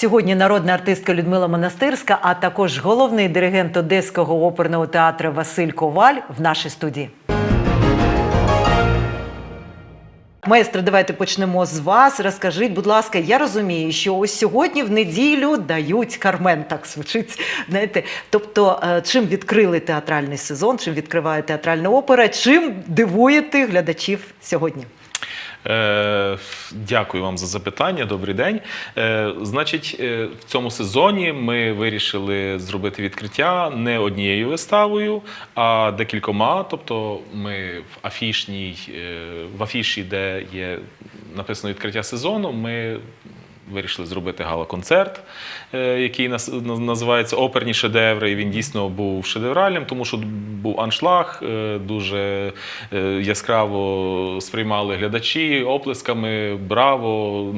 Сьогодні народна артистка Людмила Монастирська, а також головний диригент Одеського оперного театру Василь Коваль в нашій студії. Маестро, давайте почнемо з вас. Розкажіть, будь ласка, я розумію, що ось сьогодні в неділю дають Кармен, так звучить. Знаєте, тобто, е, чим відкрили театральний сезон, чим відкриває театральна опера, чим дивуєте глядачів сьогодні? Е, Дякую вам за запитання. Добрий день. Е, Значить, е, в цьому сезоні ми вирішили зробити відкриття не однією виставою, а декількома. Тобто, ми в афішній, в афіші, де є написано відкриття сезону, ми вирішили зробити гала-концерт, е, який називається Оперні шедеври. І він дійсно був шедевральним, тому що був аншлаг, е, дуже е, яскраво сприймали глядачі оплесками, браво,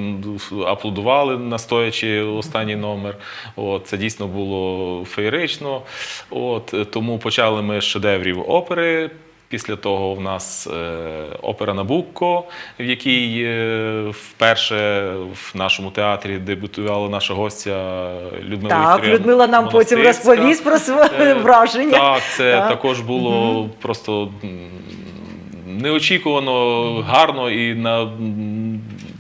аплодували настоячи останній номер. От, це дійсно було феєрично. От, тому почали ми з шедеврів опери. Після того в нас е, опера Набукко, в якій е, вперше в нашому театрі дебютувала наша гостя Людмила Так, Вікторія Людмила нам потім розповість про своє Е, враження. Так, це Так. також було просто неочікувано, гарно і на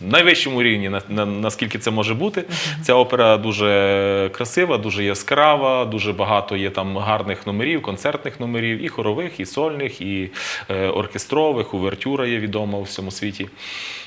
найвищому рівні, на, на, наскільки це може бути. Ця опера дуже красива, дуже яскрава, дуже багато є там гарних номерів, концертних номерів, і хорових, і сольних, і е, оркестрових, увертюра є відома у всьому світі.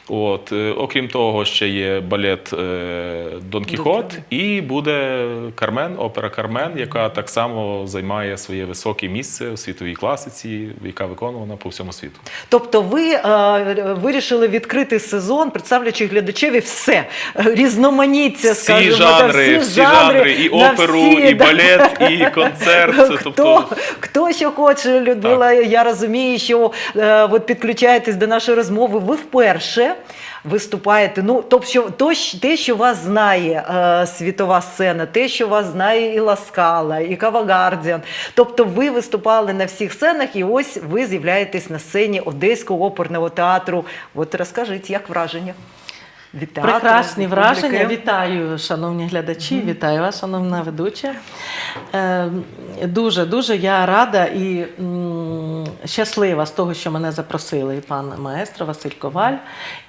От, е, окрім того, ще є балет е, Дон Кіхот, і буде Кармен, опера Кармен, яка так само займає своє високе місце у світовій класиці, яка виконувана по всьому світу. Тобто ви е, вирішили відкрити сезон, представлячи глядачеві все різноманіття, Всі скажімо, та жанри, всі жанри, і оперу, всі, і да. балет, і концерт. Хто, Тобто, хто що хоче, Людмила, я розумію, що е, от підключаєтесь до нашої розмови. Ви вперше виступаєте. Ну, тобто, що, то, те, що вас знає е, світова сцена, те, що вас знає і Ласкала, і Кавагардіан. Тобто, ви виступали на всіх сценах, і ось ви з'являєтесь на сцені Одеського оперного театру. От розкажіть, як враження? Від театру, Прекрасні враження. Вітаю, шановні глядачі, вітаю вас, шановна ведуча. Е, Дуже, дуже я рада і щаслива з того, що мене запросили і пан маестро Василь Коваль,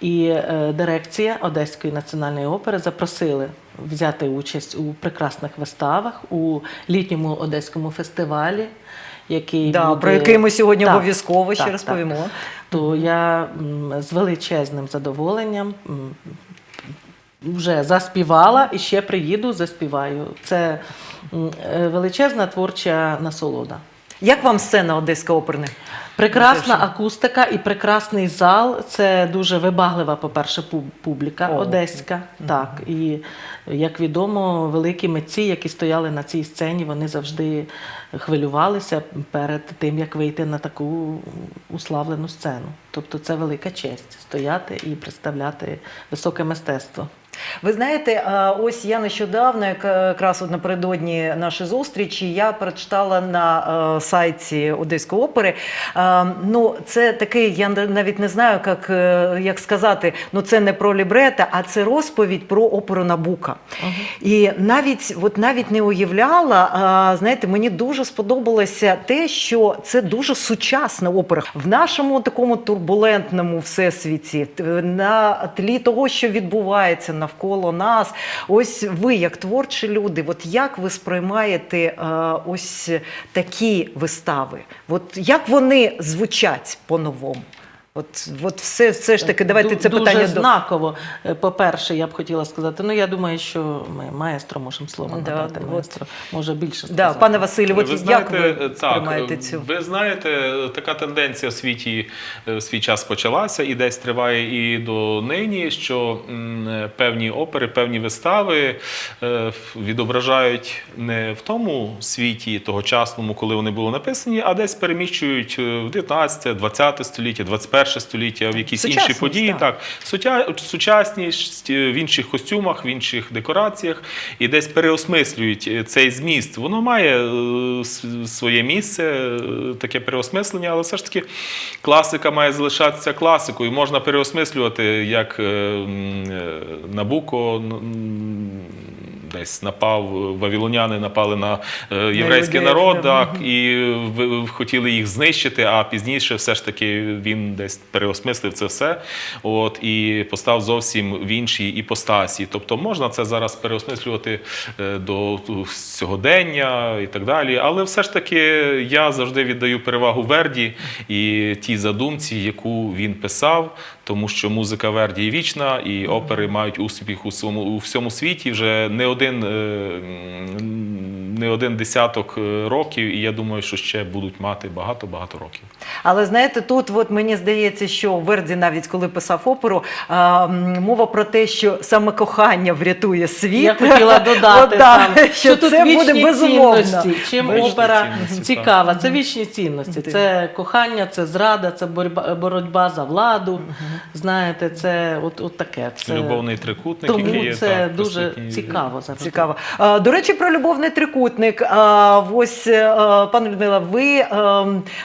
і е, дирекція Одеської національної опери запросили взяти участь у прекрасних виставах у літньому одеському фестивалі. Який Да, буде... про який ми сьогодні Так, обов'язково ще так, розповімо. так. То я з величезним задоволенням вже заспівала і ще приїду, заспіваю. Це е, величезна творча насолода. Як вам сцена Одеська оперна? Прекрасна акустика і прекрасний зал. Це дуже вибаглива, по-перше, пуб- публіка О, одеська. Так, і як відомо, великі митці, які стояли на цій сцені, вони завжди хвилювалися перед тим, як вийти на таку уславлену сцену. Тобто це велика честь стояти і представляти високе мистецтво. Ви знаєте, ось я нещодавно, якраз от напередодні нашої зустрічі, я прочитала на е, сайті Одеської опери. Е, Ну, це такий, я навіть не знаю, як, е, як сказати, ну це не про лібрета, а це розповідь про оперу Набука. І навіть, от навіть не уявляла, знаєте, мені дуже сподобалося те, що це дуже сучасна опера. В нашому такому турбулентному всесвіті, на тлі того, що відбувається навколо нас. Ось ви, як творчі люди, от як ви сприймаєте е, ось такі вистави? От як вони звучать по-новому? От, от все, все ж таки, давайте Ду- це дуже питання знаково. Е, По-перше, я б хотіла сказати, ну я думаю, що ми маестро можемо слово Да, надати. от. Маестро може більше сказати. Да, пане Василю, от ви як знаєте, ви так, сприймаєте цю? ви знаєте, така тенденція в світі е, в свій час почалася і десь триває і до нині, що е, певні опери, певні вистави е, відображають не в тому світі тогочасному, коли вони були написані, а десь переміщують е, в 19, 20 століття, 21 століття, в якісь інші події. так. Так, сучасність е, в інших костюмах, в інших декораціях, і десь переосмислюють е, цей зміст. Воно має е, своє місце, таке переосмислення, але все ж таки класика має залишатися класикою. Можна переосмислювати як Набуко. Десь напав, вавілоняни напали на е, єврейський іудеїв, народ, так, і хотіли їх знищити, а пізніше все ж таки він десь переосмислив це все от, і постав зовсім в іншій іпостасі. Тобто можна це зараз переосмислювати е, до сьогодення і так далі. Але все ж таки я завжди віддаю перевагу Верді і тій задумці, яку він писав, тому що музика Верді вічна, і опери мають успіх у всьому, у всьому світі вже не один, е, м, не один десяток е, років, і я думаю, що ще будуть мати багато-багато років. Але знаєте, тут от мені здається, що Верді, навіть коли писав оперу, а, мова про те, що саме кохання врятує світ. Я хотіла додати От, да, сам, що, тут це вічні буде безумовно. цінності. Чим Вічні опера цінності, цікава? Це вічні цінності. Це кохання, це зрада, це боротьба, боротьба за владу. Знаєте, це от, от таке. Це... Любовний трикутник, Тому який є це так, дуже цікаво завжди. Цікаво. А, До речі, про любовний трикутник. А, Ось, е, пане Людмила, ви, е,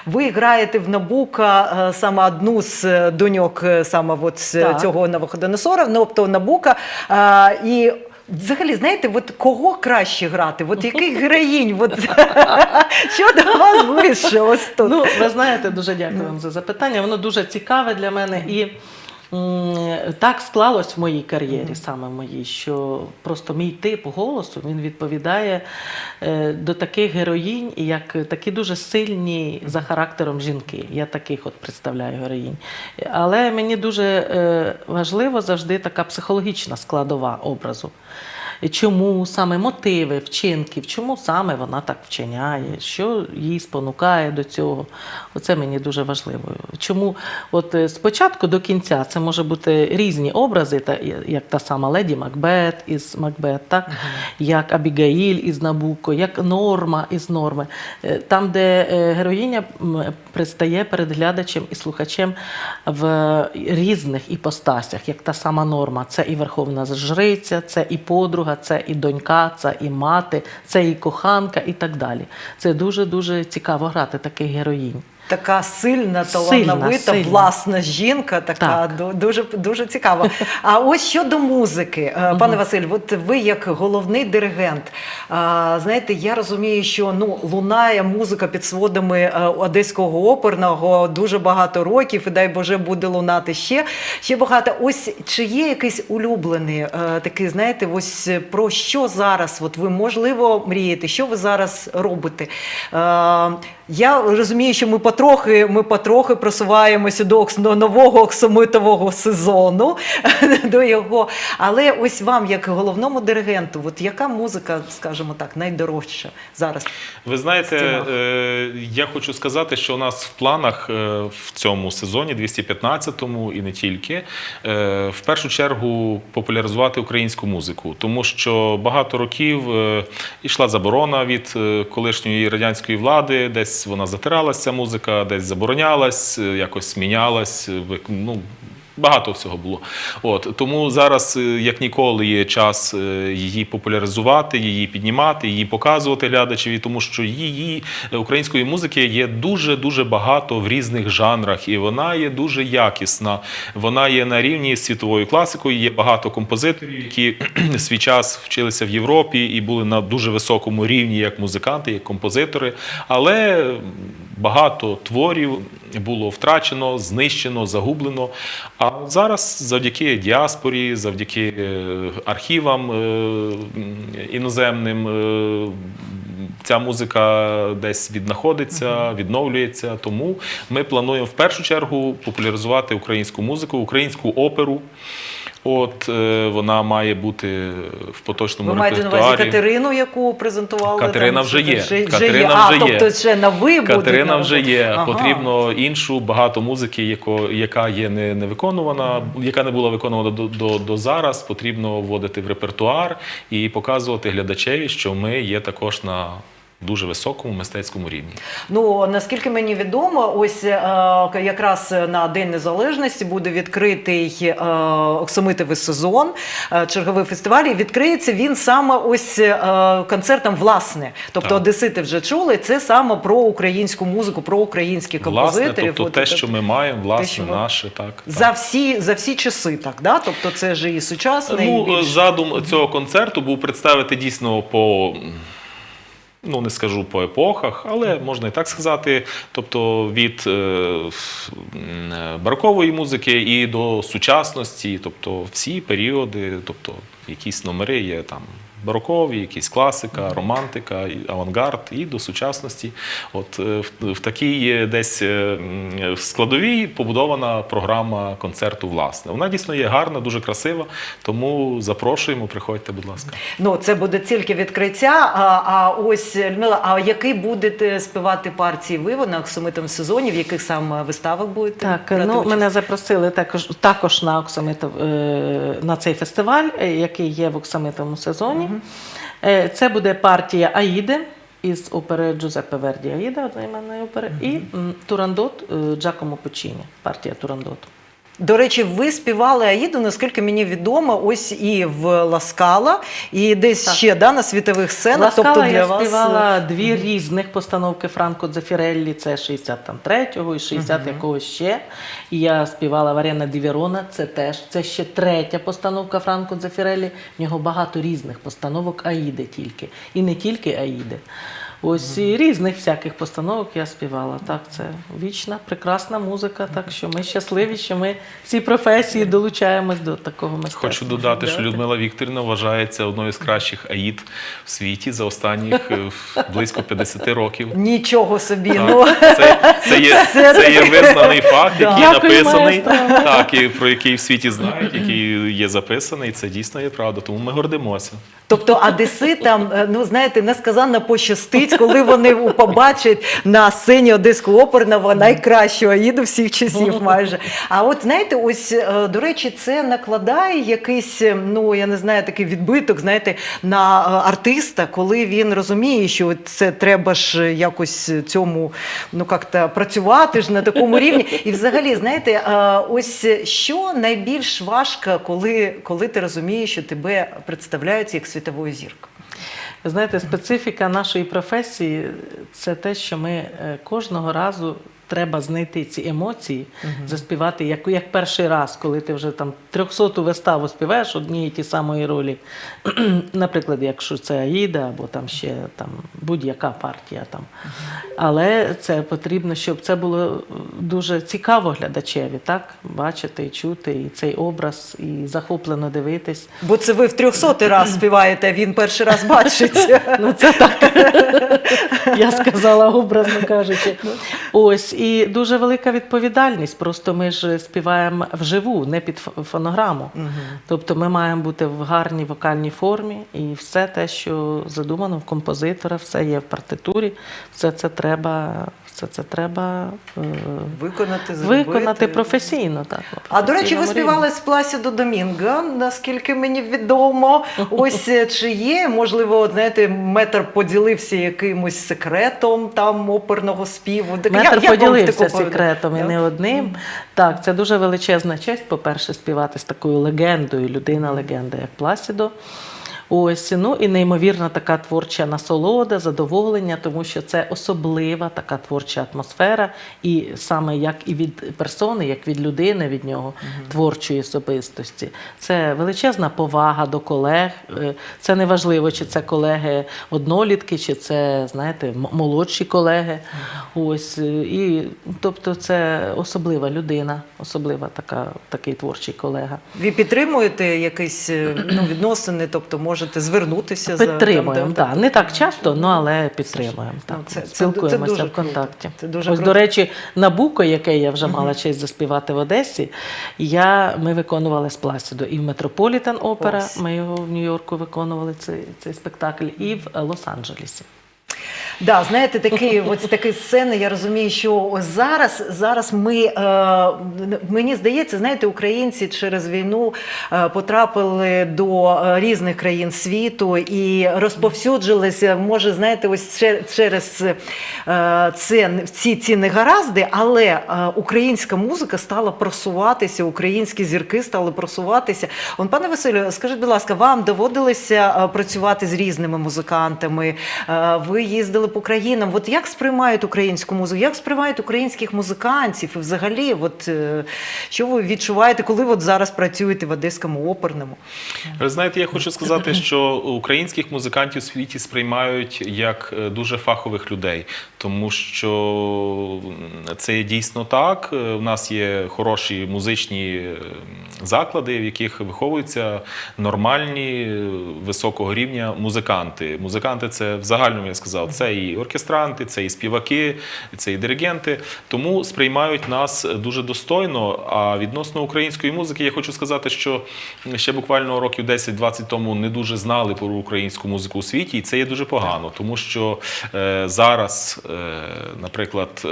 ви граєте в Набука е, саме одну з е, доньок е, саме от цього Навуходоносора, ну, тобто Набука. А, І Взагалі, знаєте, от кого краще грати? От яких героїнь? От, що до вас ближче? Ось тут. Ну, ви знаєте, дуже дякую вам за запитання. Воно дуже цікаве для мене і. Так склалось в моїй кар'єрі, саме в моїй, що просто мій тип голосу він відповідає е, до таких героїнь, як такі дуже сильні за характером жінки. Я таких от представляю героїнь. Але мені дуже е, важливо завжди така психологічна складова образу. Чому саме мотиви, вчинків, чому саме вона так вчиняє, що її спонукає до цього. Оце мені дуже важливо. Чому от е, спочатку до кінця це може бути різні образи, та, як та сама леді Макбет із Макбет, так? як Абігаїль із Набуко, як Норма із Норми. Е, Там, де е, героїня м, предстає перед глядачем і слухачем в різних іпостасях, як та сама норма. Це і верховна жриця, це і подруга, це і донька, це і мати, це і коханка, і так далі. Це дуже дуже цікаво грати таких героїнь. Така сильна, талановита, сильна. власна жінка, така Так. дуже дуже цікава. А ось щодо музики, е, пане Василь, от ви як головний диригент, знаєте, я розумію, що ну лунає музика під сводами е, одеського оперного дуже багато років, і дай Боже буде лунати ще ще багато. Ось чи є якийсь улюблений е, такий, знаєте, ось е, про що зараз? От ви можливо мрієте, що ви зараз робите? Я розумію, що ми потрохи, ми потрохи просуваємося до, нового оксамитового сезону, до його. Але ось вам, як головному диригенту, от яка музика, скажімо так, найдорожча зараз? Ви знаєте, е, я хочу сказати, що у нас в планах е, в цьому сезоні, 215-му і не тільки, е, в першу чергу популяризувати українську музику, тому що багато років е, йшла заборона від е, колишньої радянської влади, десь вона затиралася, музика, десь заборонялась, е, якось мінялась. вик- Ну, Багато всього було. От тому зараз, е, як ніколи, є час е, її популяризувати, її піднімати, її показувати глядачеві, тому що її української музики є дуже дуже багато в різних жанрах, і вона є дуже якісна. Вона є на рівні з світовою класикою. Є багато композиторів, які свій час вчилися в Європі і були на дуже високому рівні як музиканти, як композитори. Але багато творів було втрачено, знищено, загублено. А зараз завдяки діаспорі, завдяки е, архівам е, іноземним. е, Ця музика десь віднаходиться, відновлюється. Тому ми плануємо в першу чергу популяризувати українську музику, українську оперу. От е, вона має бути в поточному Ви маєте на увазі. Катерину, яку презентували? Катерина там, вже є. Вже, Катерина а, вже є. тобто ще на ви будуть Катерина на- вже є. Ага. Потрібно іншу багато музики, яко, яка є не, не виконувана, яка не була виконувана до, до, до зараз. Потрібно вводити в репертуар і показувати глядачеві, що ми є також на дуже високому мистецькому рівні. Ну наскільки мені відомо, ось е, якраз на День Незалежності буде відкритий е, оксамитовий сезон, е, черговий фестиваль. І відкриється він саме ось е, концертом власне. Тобто Так. Одесити вже чули. Це саме про українську музику, про українських Власне, тобто От, те, що ми маємо, власне, що ми- наше, так. так. за всі за всі часи, так да? Тобто це ж і сучасне, і Ну, більш... задум цього концерту був представити дійсно по. Ну, не скажу по епохах, але можна і так сказати. Тобто від е, е, барокової музики і до сучасності, тобто всі періоди, тобто якісь номери є там барокові, якісь класика, романтика, авангард і до сучасності. От е, в, в такій е, десь е, в складовій побудована програма концерту. Власне, вона дійсно є гарна, дуже красива. Тому запрошуємо, приходьте, будь ласка. Ну, це буде тільки відкриття. А, а ось Людмила, а які будете співати партії ви на оксамитому сезоні? В яких саме виставах будете? Так, брати ну участь? мене запросили також, також на Оксамитов, на цей фестиваль, який є в Оксамитовому сезоні. Е, Це буде партія Аїди із опери Джузеппе Верді Аїда, одноіменної опери, і Турандот е, Джакомо Печіні, партія Турандот. До речі, ви співали Аїду, наскільки мені відомо, ось і в Ласкала, і десь Так. ще да, на світових сценах. Ласкала тобто для я вас співала дві різних постановки Франко Дзефіреллі, це 63-го і 60 якогось ще. І я співала Варена Дівірона, це теж це ще третя постановка Франко Дзефіреллі. В нього багато різних постановок Аїди тільки. І не тільки Аїди. Ось і різних всяких постановок я співала. Так, це вічна, прекрасна музика. Так що ми щасливі, що ми в цій професії долучаємось до такого мистецтва. Хочу додати, що Людмила Вікторівна вважається одною з кращих аїд в світі за останніх е, близько 50 років. Нічого собі. Ну, це, це, є, Це це є визнаний факт, Да. який Дякую, написаний, так, і про який в світі знають, який є записаний. Це дійсно є правда. Тому ми гордимося. Тобто одеситам, е, ну знаєте, несказанно пощастить, коли вони побачать на сцені Одеського оперного найкращу аїду всіх часів майже. А от знаєте, ось е, до речі, це накладає якийсь, е, ну я не знаю, такий відбиток, знаєте, на е, артиста, коли він розуміє, що це треба ж якось цьому ну як-то працювати ж на такому рівні. І взагалі, знаєте, ось що найбільш важко, коли, коли ти розумієш, що тебе представляють як світовою зіркою. Знаєте, специфіка нашої професії це те, що ми е, кожного разу треба знайти ці емоції, заспівати як, як перший раз, коли ти вже там трьохсоту виставу співаєш одні і ті самої ролі. Наприклад, якщо це Аїда або там ще там будь-яка партія там. Але це потрібно, щоб це було дуже цікаво глядачеві, так? Бачити і чути, і цей образ, і захоплено дивитись. Бо це ви в трьохсотий раз співаєте, а він перший раз бачить. Ну, це так. Я сказала, образно кажучи. Ось, і дуже велика відповідальність. Просто ми ж співаємо вживу, не під фонограму. Угу. Тобто ми маємо бути в гарній вокальній формі, і все те, що задумано в композитора, все є в партитурі, все це треба, все це треба е, Виконати, зробити. виконати професійно. Так, А до речі, ви рівні. співали з Пласідо Домінго, наскільки мені відомо. Ось е, чи є, можливо, знаєте, метр поділився якимось секретом там оперного співу. Так Метр як поділився повідомлення? секретом і не одним. Так, це дуже величезна честь, по-перше, співати з такою легендою, людина-легенда, як Пласідо. Ось, ну і неймовірна така творча насолода, задоволення, тому що це особлива така творча атмосфера, і саме як і від персони, як від людини, від нього, творчої особистості. Це величезна повага до колег. Е, Це не важливо, чи це колеги однолітки, чи це, знаєте, молодші колеги. Ось, е, і, тобто це особлива людина, особлива така, такий творчий колега. Ви підтримуєте якісь е, ну, відносини, тобто можете звернутися за Підтримуємо, там, так. Не так часто, ну але підтримуємо. Ну, Так. це- це- Спілкуємося це дуже в контакті. Це дуже Ось, круто. до речі, Набуко, яке я вже мала честь заспівати в Одесі, я, ми виконували з Пласідо і в Метрополітен опера, ми його в Нью-Йорку виконували цей, цей спектакль, і в Лос-Анджелесі. Да, знаєте, такі ось такі сцени. Я розумію, що зараз, зараз ми е, мені здається, знаєте, українці через війну е, потрапили до е, різних країн світу і розповсюджилися. Може, знаєте, ось чер- через е, це ці, ці негаразди, але е, українська музика стала просуватися, українські зірки стали просуватися. Он, пане Василю, скажіть, будь ласка, вам доводилося е, працювати з різними музикантами? Е, Ви їздили по країнам. От як сприймають українську музику? Як сприймають українських музикантів? І взагалі, от е, що ви відчуваєте, коли от зараз працюєте в Одеському оперному? Ви знаєте, я хочу сказати, що українських музикантів у світі сприймають як е, дуже фахових людей, тому що це дійсно так. Е, У нас є хороші музичні е, заклади, в яких виховуються нормальні е, високого рівня музиканти. Музиканти це в загальному я сказав, це і оркестранти, це і співаки, це і диригенти. Тому сприймають нас дуже достойно. А відносно української музики, я хочу сказати, що ще буквально років 10-20 тому не дуже знали про українську музику у світі, і це є дуже погано, тому що е, зараз, е, наприклад, е,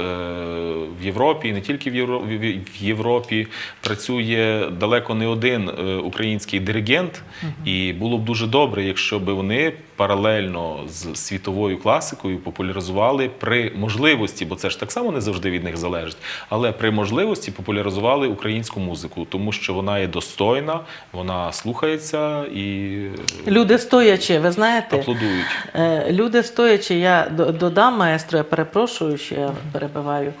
в Європі, і не тільки в Євро- в- в Європі, працює далеко не один е, український диригент, і було б дуже добре, якщо б вони паралельно з світовою класикою популяризували при можливості, бо це ж так само не завжди від них залежить, але при можливості популяризували українську музику, тому що вона є достойна, вона слухається і е, Люди стоячи, ви знаєте, аплодують. Е, Люди стоячи, я додам маестро, я перепрошую, що я перебиваю.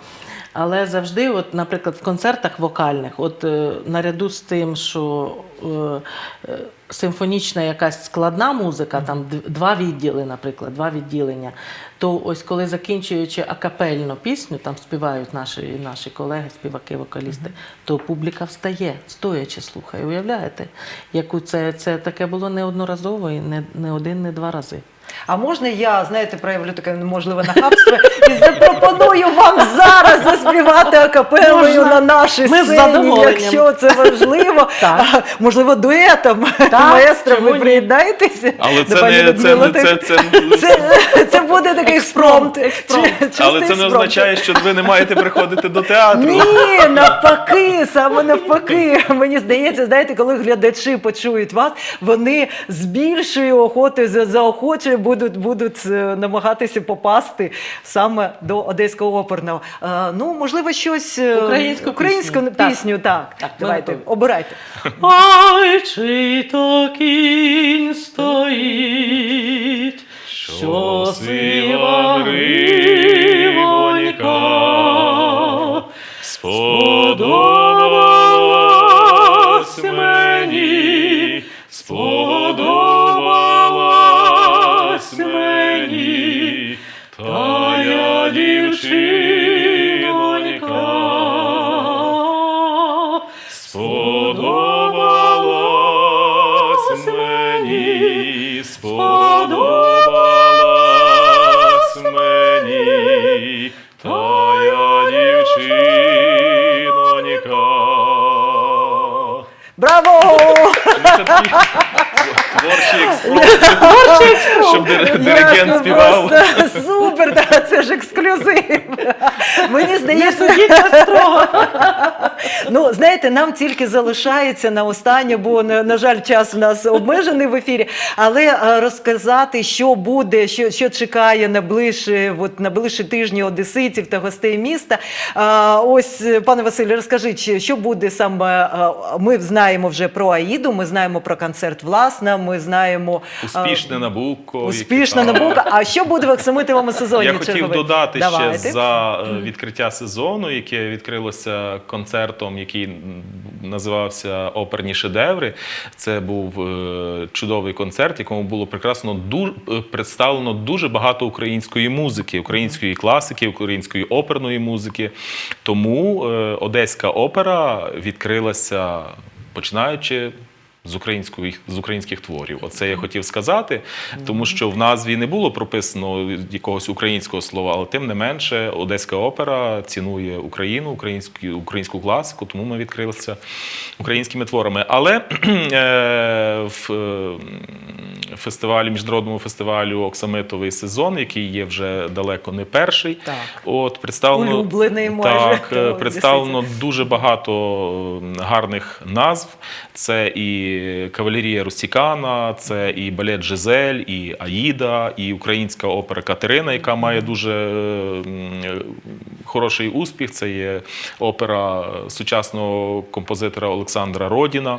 Але завжди, от, наприклад, в концертах вокальних, от е, наряду з тим, що е, симфонічна якась складна музика, там два відділи, наприклад, два відділення, то ось коли закінчуючи акапельну пісню, там співають наші, наші колеги, співаки, вокалісти, то публіка встає, стоячи слухає. Уявляєте? Яку це, це таке було неодноразово і не, не один, не два рази. А можна я, знаєте, проявлю таке можливе нахабство і запропоную вам зараз заспівати акапелою на нашій Ми з сцені, задоволенням. якщо це важливо. Так. А, можливо, дуетом. Маестро, чому ви ні? приєднаєтеся? Але до це пані не це, Людмили? не це, це, Це, це буде такий експромт. Експромт. Чи- чистий але це не експромт. означає, що ви не маєте приходити до театру. Ні, навпаки, саме навпаки. Мені здається, знаєте, коли глядачі почують вас, вони з більшою охотою за- заохочою будуть, будуть е, намагатися попасти саме до одеського оперного. Е, ну, можливо, щось е, Українську українську пісню. Так. пісню. Так, Так, ми давайте, обирайте. Ай, чи то кінь стоїть, що сива гривонька сподобалась Творчий щоб диригент співав. просто Супер, да, це ж ексклюзив. Мені Не здається, судіть нас строго. Ну, знаєте, нам тільки залишається на останнє, бо на, на жаль, час у нас обмежений в ефірі. Але е, розказати, що буде, що, що чекає на от, на ближчі тижні одеситів та гостей міста. А, ось, пане Василю, розкажіть, що буде саме. е, Ми знаємо вже про Аїду, ми знаємо про концерт власна, ми знаємо е, Успішне Набуко. успішна яке- набука. А що буде в оксамитовому сезоні? Я хотів додати Давайте. ще за відкриття сезону, яке відкрилося концертом, який називався Оперні шедеври. Це був е, чудовий концерт, якому було прекрасно ду- е, представлено дуже багато української музики, української класики, української оперної музики. Тому е, Одеська опера відкрилася починаючи з українських, з українських творів. Оце я хотів сказати, тому що в назві не було прописано якогось українського слова, але тим не менше Одеська опера цінує Україну, українську, українську класику, тому ми відкрилися українськими творами. Але е, в е, фестивалі, міжнародному фестивалю Оксамитовий сезон, який є вже далеко не перший. Так. От представлено Улюблений майже, так, е, то, представлено дуже багато гарних назв. Це і кавалерія Рустікана, це і балет Жизель, і Аїда, і українська опера Катерина, яка має дуже хороший успіх. Це є опера сучасного композитора Олександра Родіна.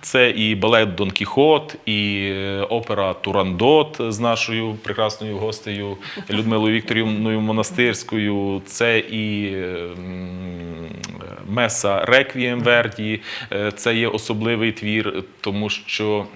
Це і балет Дон Кіхот, і е, опера Турандот з нашою прекрасною гостею Людмилою Вікторівною Монастирською. Це і е, Меса Реквієм Верді. Е, Це є особливий твір, тому що.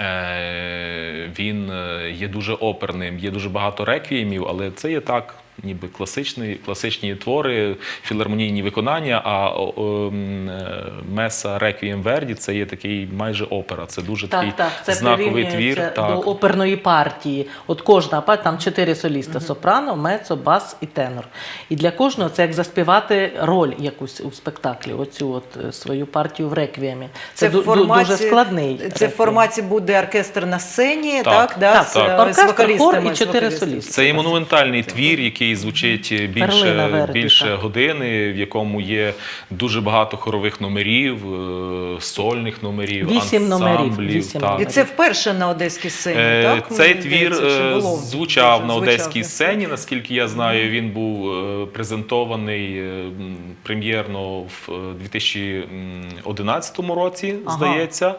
Е, Він є дуже оперним, є дуже багато реквіємів, але це є так, ніби класичні, класичні твори, філармонійні виконання. А о, о, е, Меса Реквієм Верді це є такий майже опера. Це дуже такий Так, так, це знаковий твір. Так. до оперної партії. От кожна партія, там чотири соліста: сопрано, мецо, бас і тенор. І для кожного це як заспівати роль якусь у спектаклі, оцю от е, свою партію в реквіємі. Це, ду- ду- дуже складний. Це в форматі буде оркестр на сцені, Так, так? да, так, так. з Оркестр, вокалістами, хор і чотири солісти. Це є монументальний твір, який звучить більше, більше години, в якому є дуже багато хорових номерів, е, сольних номерів, Вісім номерів, вісім так. І це вперше на одеській сцені, Е, так? Цей Мені твір здається, е, було? звучав Дуже на одеській звучав. сцені. Наскільки я знаю, він був е, презентований прем'єрно в е, 2011 році, Ага. здається.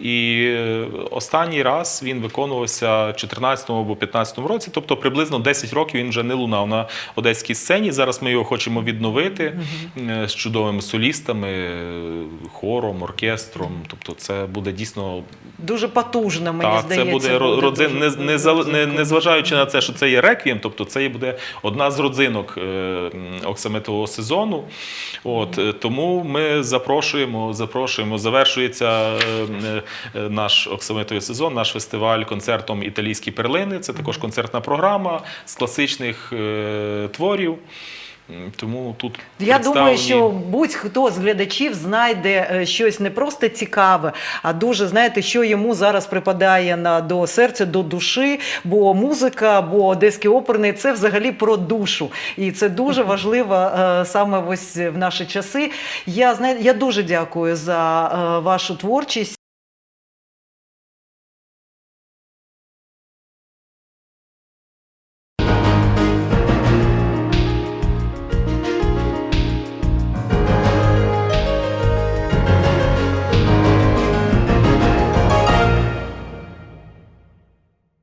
І останній раз він виконувався в 14 або 15 році, тобто приблизно 10 років він вже не лунав на одеській сцені. Зараз ми його хочемо відновити е, з чудовими солістами, е, хором, оркестром. Тобто, це буде дійсно Дуже потужно, мені так, здається. це буде ро- родзин, не, не, не, не зважаючи на те, що це є реквієм, тобто це буде одна з родзинок е, оксамитового сезону. От, тому ми запрошуємо, запрошуємо. Завершується наш оксамитовий сезон, наш фестиваль концертом Італійські перлини. Це також концертна програма з класичних творів. Тому тут Я думаю, що будь-хто з глядачів знайде е, щось не просто цікаве, а дуже знаєте, що йому зараз припадає на до серця, до душі. Бо музика, бо одеський оперний це взагалі про душу, і це дуже важливо е, саме ось в наші часи. Я знаю, я дуже дякую за е, вашу творчість.